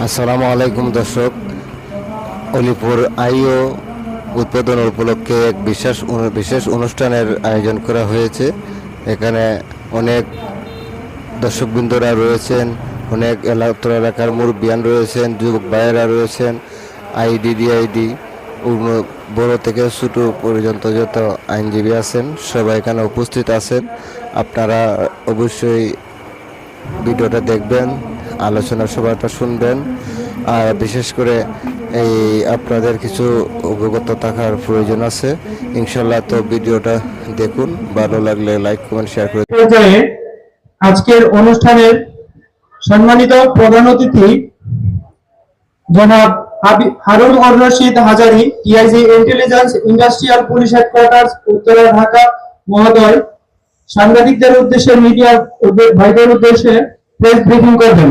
আসসালামু আলাইকুম দর্শক। অলিপুর আইও উদ্বোধন উপলক্ষে এক বিশেষ বিশেষ অনুষ্ঠানের আয়োজন করা হয়েছে। এখানে অনেক দর্শকবৃন্দরা রয়েছেন, অনেক এলা- উত্তর এলাকার মুরব্বিয়ান রয়েছেন, যুবক ভাইয়েরা রয়েছেন আইডিডিআইডি বড় থেকে ছোটো পর্যন্ত যত আইনজীবী আছেন, সবাই এখানে উপস্থিত আছেন। আপনারা অবশ্যই ভিডিওটা দেখবেন। আলোচনা সভাটা শুনবেন। আর বিশেষ করে এই আপনাদের কিছু অভিজ্ঞতা থাকার প্রয়োজন আছে। ইনশাল্লাহ তো ভিডিওটা দেখুন। ভালো লাগলে লাইক কমেন্ট শেয়ার করে আজকের অনুষ্ঠানের সম্মানিত প্রধান অতিথি জনাব Harun Or Hazari DIG intelligence industrial police headquarters Uttara Dhaka, মহোদয়। সাংবাদিকদের উদ্দেশ্যে মিডিয়া ভাইদের উদ্দেশ্যে প্রেস ব্রিফিং করবেন।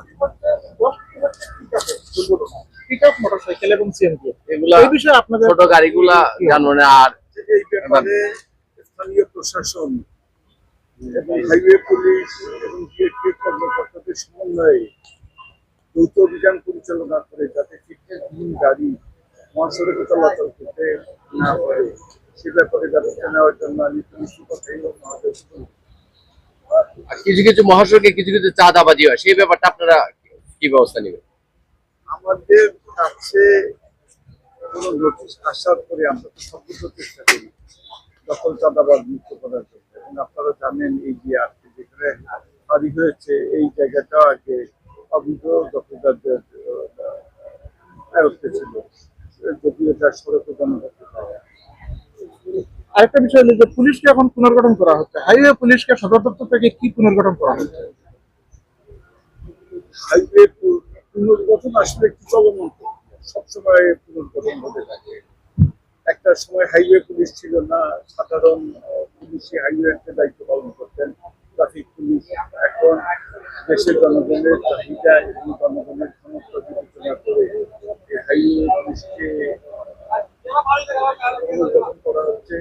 মোটরসাইকেল এবং সিএনজি এগুলা এই বিষয়ে আপনাদের ছোট গাড়িগুলা জানব আর এই ব্যাপারে স্থানীয় প্রশাসন এবং হাইওয়ে পুলিশ এবং বিএসএফ কর্মকর্তাদের সমন্বয়ে দ্রুত অভিযান পরিচালনা করে যাতে ফিটনেসহীন গাড়ি মহাসড়কে চলাচল করতে না পারে। সে ব্যাপারে ব্যবস্থা নেওয়ার জন্য আমি মহাদেশ কিছু কিছু মহাসড়কে কিছু কিছু চাঁদাবাজি হয় সেই ব্যাপারটা আপনারা কি ব্যবস্থা নেবেন? আমাদের কাছে কোনো নোটিশ আসার পরে আমরা তো চেষ্টা করি দখল চাঁদাবাদ মুক্ত করার জন্য। এবং আপনারা জানেন এই যে আজকে যেখানে বাড়ি হয়েছে এই জায়গাটা আগে অবৈধ দখলদারদের আয়ত্তে ছিল যদিও এটা সড়কে আরেকটা বিষয় হলো যে পুলিশকে এখন পুনর্গঠন করা হচ্ছে। হাইওয়ে পুলিশকে সদর দপ্তর থেকে কি পুনর্গঠন করা হচ্ছে? হাইওয়ে পুনর্গঠন আসলে কি চলমান সবসময় পুনর্গঠন হতে থাকে। একটা সময় হাইওয়ে পুলিশ ছিল না, সাধারণ পুলিশই হাইওয়েতে দায়িত্ব পালন করতেন। ট্রাফিক পুলিশ এখন দেশের জনগণের চাহিদা এবং জনগণের সমস্ত বিবেচনা করে এই হাইওয়ে পুলিশকে পুনর্গঠন করা হচ্ছে।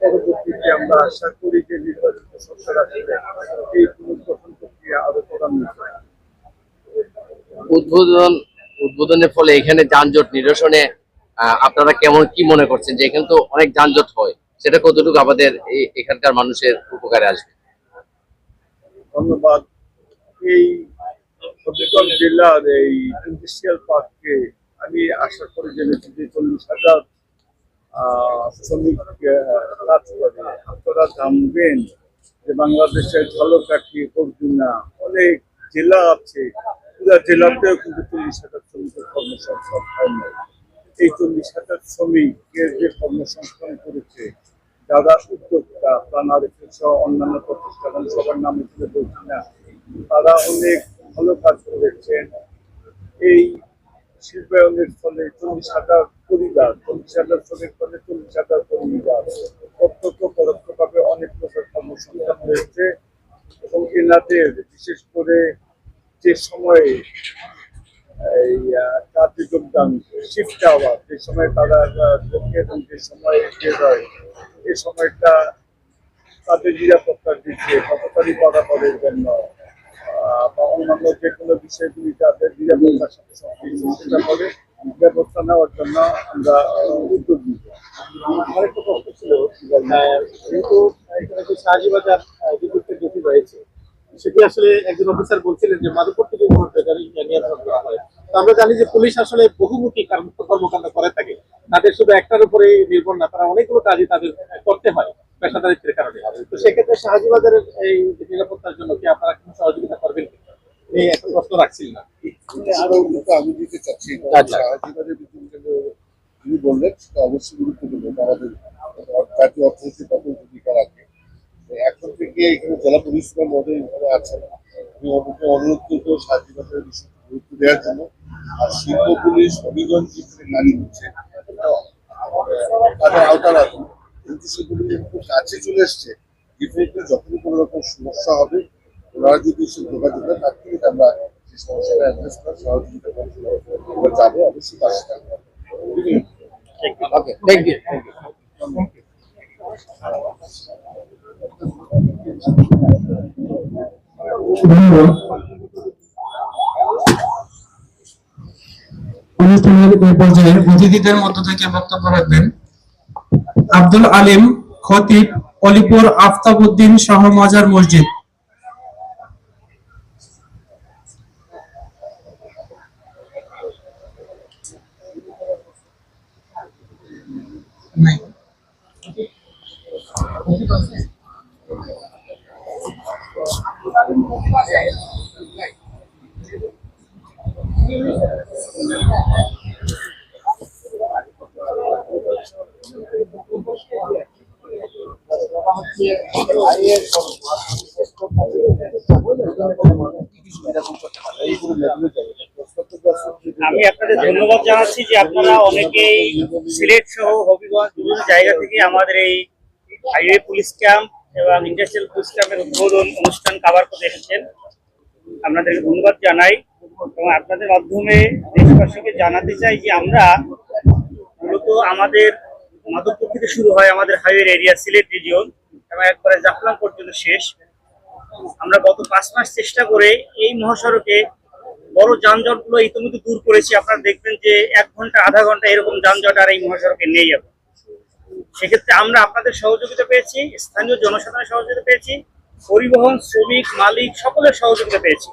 পরবর্তীতে আমরা আশা করি যে নির্বাচিত সরকার আসলে এই পুনর্গঠন প্রক্রিয়া আরও ত্বরান্বিত উদ্বোধন, উদ্বোধনের ফলে এখানে যানজট নিরসনে আপনারা কেমন কি মনে করছেন যে এখানে তো অনেক যানজট হয়? সেটা কতটুকু আমাদের এখানকার মানুষের উপকারে আসবে? ধন্যবাদ। এই জেলার এই ইন্ডাস্ট্রিয়াল পার্কে আমি আশা করি জেনেছি যে চল্লিশ হাজার শ্রমিক কাজ করে। আপনারা জানবেন যে বাংলাদেশের ঝলকাঠি বরগুনা অনেক জেলা আছে জেলাতেও কিন্তু চল্লিশ হাজার শ্রমিকের কর্মসংস্থান হয় এই চল্লিশ হাজার শ্রমিকের যে কর্মসংস্থান করেছে, যারা উদ্যোক্তা প্রাণারেখে সহ অন্যান্য প্রতিষ্ঠান, সবার নামে তুলে বলছি না, তারা অনেক ভালো কাজ করেছেন। এই শিল্পায়নের ফলে চল্লিশ হাজার পরিবার, চল্লিশ হাজার শ্রমিক ফলে চল্লিশ হাজার পরিবার প্রত্যক্ষ পরোক্ষভাবে অনেক লোকের কর্মসংস্থান হয়েছে এবং এনাদের বিশেষ করে যে সময়ে এই আহ, যোগদান শিফট আওয়ার যে সময় তারা ঢোকে এবং যে সময় বের হয় এই সময়টা তাদের নিরাপত্তার দিকে কতটাই পরাপরের জন্য বা অন্যান্য যে কোনো বিষয়গুলি তাদের নিরাপত্তার সাথে সেটা করে ব্যবস্থা নেওয়ার জন্য আমরা উদ্যোগ নিব। আরেকটা প্রশ্ন ছিল যেহেতু এখানে আহ, বিদ্যুতের গতি রয়েছে সেটি আসলে একজন অফিসার বলছিলেন যে মাদকপুর থেকে নিয়ন্ত্রণ করা হয়। আমরা জানি যে পুলিশ আসলে বহুমুখী কর্মকাণ্ড করে থাকে। তাদের শুধু একটার উপরে নির্ভর না তারা অনেকগুলো কাজই তাদের করতে হয় পেশাদারিত্বের কারণে। তো সেক্ষেত্রে শাহজিবাজারের এই নিরাপত্তার জন্য কি আপনারা কোনো সহযোগিতা করবেন এই একটা প্রশ্ন রাখছিল না। আরও আমি দিতে চাচ্ছি। আচ্ছা। কেন্দ্র যিনি বললেন অবশ্যই গুরুত্বপূর্ণ। আমাদের জাতীয় এখন থেকে এখানে জেলা পুলিশ মহোদয় এখানে আছেন আমি ওনাকে অনুরোধ করব স্বাধীনতার বিষয়টি গুরুত্ব দেওয়ার জন্য। আর শিল্প পুলিশ হবিগঞ্জ যেখানে কাজ করছে তাদের আওতার আছে কিন্তু সেগুলো একটু কাছে চলে এসছে। ডিফারেন্টলি যখনই কোনো রকম সমস্যা হবে ওনারা যদি সে যোগাযোগ করে তার থেকে আমরা সেই সমস্যাটা অ্যাড্রেস করার সহযোগিতা করব। আমরা যাব অবশ্যই পাশে থাকব ওকে থ্যাংক ইউ পর্যায়ে অতিথিদের মধ্য থেকে বক্তব্য রাখবেন আব্দুল আলিম খতিব অলিপুর আফতাবউদ্দিন শাহ মাজার মসজিদ। আমি আপনাদের ধন্যবাদ জানাচ্ছি যে আপনারা অনেকেই সিলেট সহ হবিগঞ্জ বিভিন্ন জায়গা থেকে আমাদের এই হাইওয়ে পুলিশ ক্যাম্প এবং ইন্ডাস্ট্রিয়াল পুলিশ ক্যাম্পের উদ্বোধন অনুষ্ঠান কাবার করে এসেছেন। আপনাদেরকে ধন্যবাদ জানাই এবং আপনাদের মাধ্যমে দেশবাসীকে জানাতে চাই যে আমরা মূলত আমাদের মাধবপুর থেকে শুরু হয় আমাদের হাইওয়ে এরিয়া, সিলেট রিজিয়ন এবং একবারে জাফলং পর্যন্ত শেষ। আমরা গত পাঁচ মাস চেষ্টা করে এই মহাসড়কে বড় যানজটগুলো ইতিমধ্যে দূর করেছি। আপনারা দেখবেন যে এক ঘণ্টা, আধা ঘণ্টা এরকম যানজট আর এই মহাসড়কে নেই এখন। সেক্ষেত্রে আমরা আপনাদের সহযোগিতা পেয়েছি, স্থানীয় জনসাধারণের সহযোগিতা পেয়েছি, পরিবহন শ্রমিক, মালিক সকলের সহযোগিতা পেয়েছি।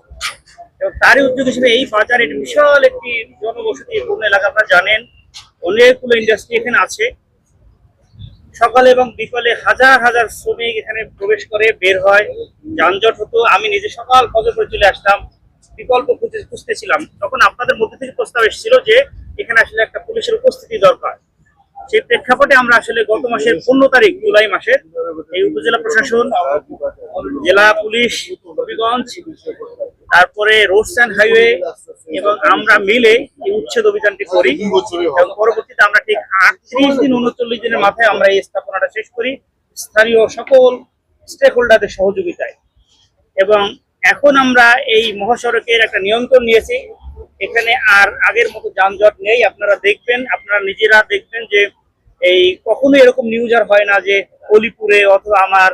এবং তারই উদ্যোগ হিসেবে এই বাজার বিশাল একটি জনবসতি পূর্ণ এলাকা, আপনারা জানেন, অনেকগুলো ইন্ডাস্ট্রি এখানে আছে। সকালে এবং বিকালে হাজার হাজার শ্রমিক এখানে প্রবেশ করে, বের হয়। যানজট হতো। আমি নিজে সকাল ফজর করে চলে আসতাম। বিকল্প খুঁজে খুঁজতেছিলাম। তখন আপনাদের মধ্যে থেকে প্রস্তাব এসেছিল যে, এখানে আসলে একটা পুলিশের উপস্থিতি দরকার। সেই প্রেক্ষাপটে আমরা আসলে গত মাসের পনেরো তারিখ, জুলাই মাসের এই উপজেলা প্রশাসন, জেলা পুলিশ, হবিগঞ্জ, তারপরে রোডস অ্যান্ড হাইওয়ে এবং আমরা মিলে এই উচ্ছেদ অভিযানটি করি। এবং পরবর্তীতে আমরা ঠিক আটত্রিশ দিন, উনচল্লিশ দিনের মাথায় আমরা এই স্থাপনাটা শেষ করি। স্থানীয় সকল স্টেক হোল্ডারদের সহযোগিতায়। এবং এখন আমরা এই মহাসড়কের একটা নিয়ন্ত্রণ নিয়েছি। এখানে আর আগের মতো যানজট নেই। আপনারা দেখবেন, আপনারা নিজেরা দেখবেন যে এই কখনো এরকম নিউজ আর হয় না যে অলিপুরে অথবা আমার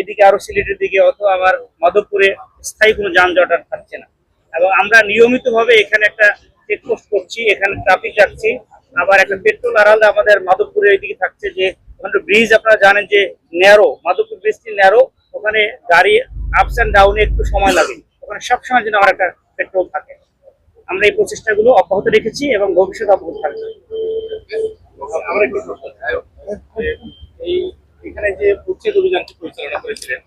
এদিকে আরও সিলেটের দিকে অথবা আমার মাধবপুরে স্থায়ী কোনো যানজট আর থাকছে না। এবং আমরা নিয়মিতভাবে এখানে একটা চেকপোস্ট করছি, এখানে ট্রাফিক রাখছি। আবার একটা পেট্রোল আড়াল আমাদের মাধবপুরে এইদিকে থাকছে যে, ওখানে ব্রিজ আপনারা জানেন যে ন্যারো মাধবপুর ব্রিজটি ন্যারো ওখানে গাড়ি আপস অ্যান্ড ডাউনে একটু সময় লাগে। ওখানে সবসময় যেন আমার একটা পেট্রোল থাকে। আমরা এই প্রচেষ্টাগুলো অব্যাহত রেখেছি এবং ভবিষ্যতে অব্যাহত থাকবে। আমার একটু এই এখানে যে উচ্ছেদ অভিযানটি পরিচালনা করেছিলেন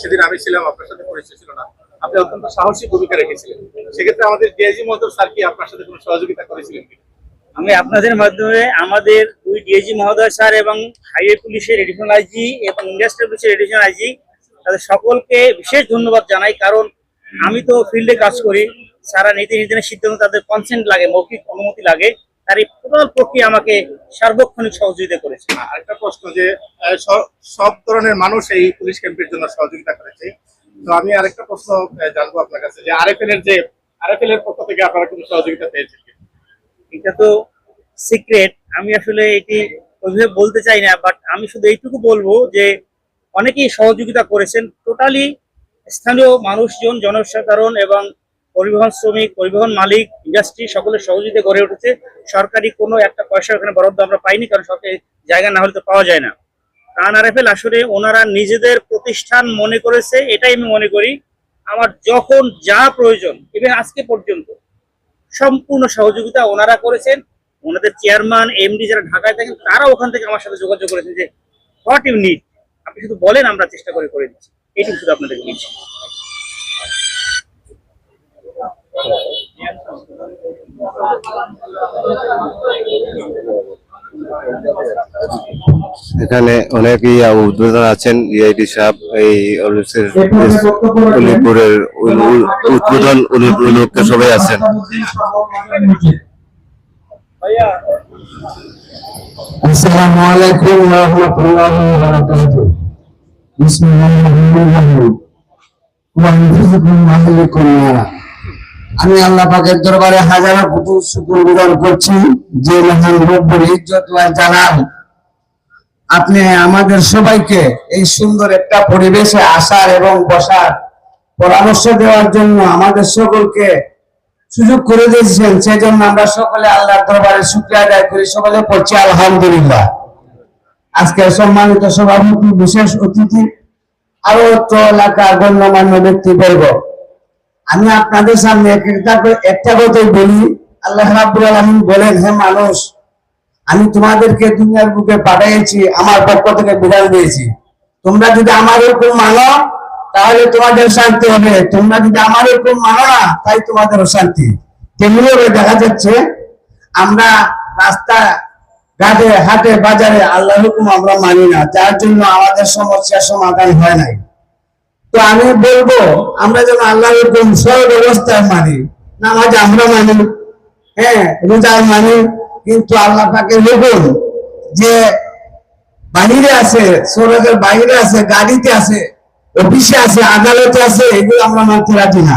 সেদিন আমি ছিলাম আপনার সাথে পরিচয় ছিল না। আপনি অত্যন্ত সাহসী ভূমিকা রেখেছিলেন। সেক্ষেত্রে আমাদের ডিআইজি মহোদয় স্যার কি আপনার সাথে কোনো সহযোগিতা করেছিলেন আমি আপনাদের মাধ্যমে আমাদের দুই ডিএজি মহোদয় স্যার এবং হাইওয়ে পুলিশের এডিশনাল আইজি এবং ইন্ডাস্ট্রিয়াল পুলিশের এডিশনাল আইজি তাদের সকলকে বিশেষ ধন্যবাদ জানাই কারণ আমি তো ফিল্ডে কাজ করি। সারা নীতি নির্ধারণের সিদ্ধান্ত তাদের কনসেন্ট লাগে মৌখিক অনুমতি লাগে তার এই টোটাল প্রক্রিয়া আমাকে সার্বক্ষণিক সহযোগিতা করেছে। আরেকটা প্রশ্ন যে সব ধরনের মানুষ এই পুলিশ ক্যাম্পের জন্য সহযোগিতা করেছে। তো আমি আরেকটা প্রশ্ন জানব আপনার কাছে যে আরএফএল এর যে আরএফএল এর পক্ষ থেকে আপনারা কোনো সহযোগিতা পেয়েছেন এটা তো সিক্রেট আমি আসলে এটি ওইভাবে বলতে চাই না বাট আমি শুধু এইটুকু বলব যে অনেকেই সহযোগিতা করেছেন। টোটালি স্থানীয় মানুষজন জনসাধারণ এবং পরিবহন শ্রমিক, পরিবহন মালিক ইন্ডাস্ট্রি সকলের সহযোগিতা গড়ে উঠেছে। সরকারি কোনো একটা পয়সা ওখানে বরাদ্দ আমরা পাইনি, কারণ সরকারি জায়গা না হলে তো পাওয়া যায় না। কান আরএফএল আসলে ওনারা নিজেদের প্রতিষ্ঠান মনে করেছে, এটাই আমি মনে করি। আমার যখন যা প্রয়োজন ইভেন আজকে পর্যন্ত, সম্পূর্ণ সহযোগিতা ওনারা করেছেন। ওনাদের চেয়ারম্যান এমডি যারা ঢাকায় থাকেন, তারা ওখান থেকে আমার সাথে যোগাযোগ করেছেন যে হোয়াট ইউ নিড আপনি শুধু বলেন, আমরা চেষ্টা করে করে দিচ্ছি। এইটুকু শুধু আপনাদেরকে দিচ্ছি এখানে অনেকেই উদ্বোধন আছেন ইআইডি সাহেব, এই উলিপুরের উল- উল- উদ্বোধন সবাই আছেন। আসসালামু আলাইকুম ওয়া রাহমাতুল্লাহি ওয়া বারাকাতুহু। বিসমিল্লাহির রহমানির রহিম। ওয়া আমি আল্লাহ পাকের দরবারে হাজারো কোটি শুকর গুজার করছি যে মহান রব্বুল ইজ্জত ওয়া জালাল। আপনি আমাদের সবাইকে এই সুন্দর একটা পরিবেশে আসার এবং বসার পরামর্শ দেওয়ার জন্য আমাদের সকলকে সুযোগ করে দিয়েছেন। সেজন্য আমরা সকলে আল্লাহর দরবারে শুক্রিয়া আদায় করি। সকলে পড়ছি আলহামদুলিল্লাহ। আজকে সম্মানিত সভাপতি, বিশেষ অতিথি আরও তো এলাকার গণ্যমান্য ব্যক্তিবর্গ আমি আপনাদের সামনে একটা কথাই বলি। আল্লাহ রাব্বুল আলামিন বলেন, হে মানুষ, আমি তোমাদেরকে দুনিয়ার বুকে পাঠিয়েছি আমার পক্ষ থেকে বিধান দিয়েছি। তোমরা যদি আমার হুকুম মানো, তাহলে তোমাদের শান্তি হবে। তোমরা যদি আমার হুকুম মানো না, তাই তোমাদের অশান্তি তেমনি দেখা যাচ্ছে, আমরা রাস্তা ঘাটে, হাটে, বাজারে আল্লাহ হুকুম আমরা মানি না। যার জন্য আমাদের সমস্যার সমাধান হয় নাই। তো আমি বলব, আমরা যেন আল্লাহ ব্যবস্থায় মানি, নামাজ আমরা মানি হ্যাঁ রোজা মানি, কিন্তু আল্লাহ পাকে হুকুম যে বাহিরে আছে, সৌরজের বাইরে আছে, গাড়িতে আছে, অফিসে আছে, আদালতে আছে, এগুলো আমরা মানতে রাজি না।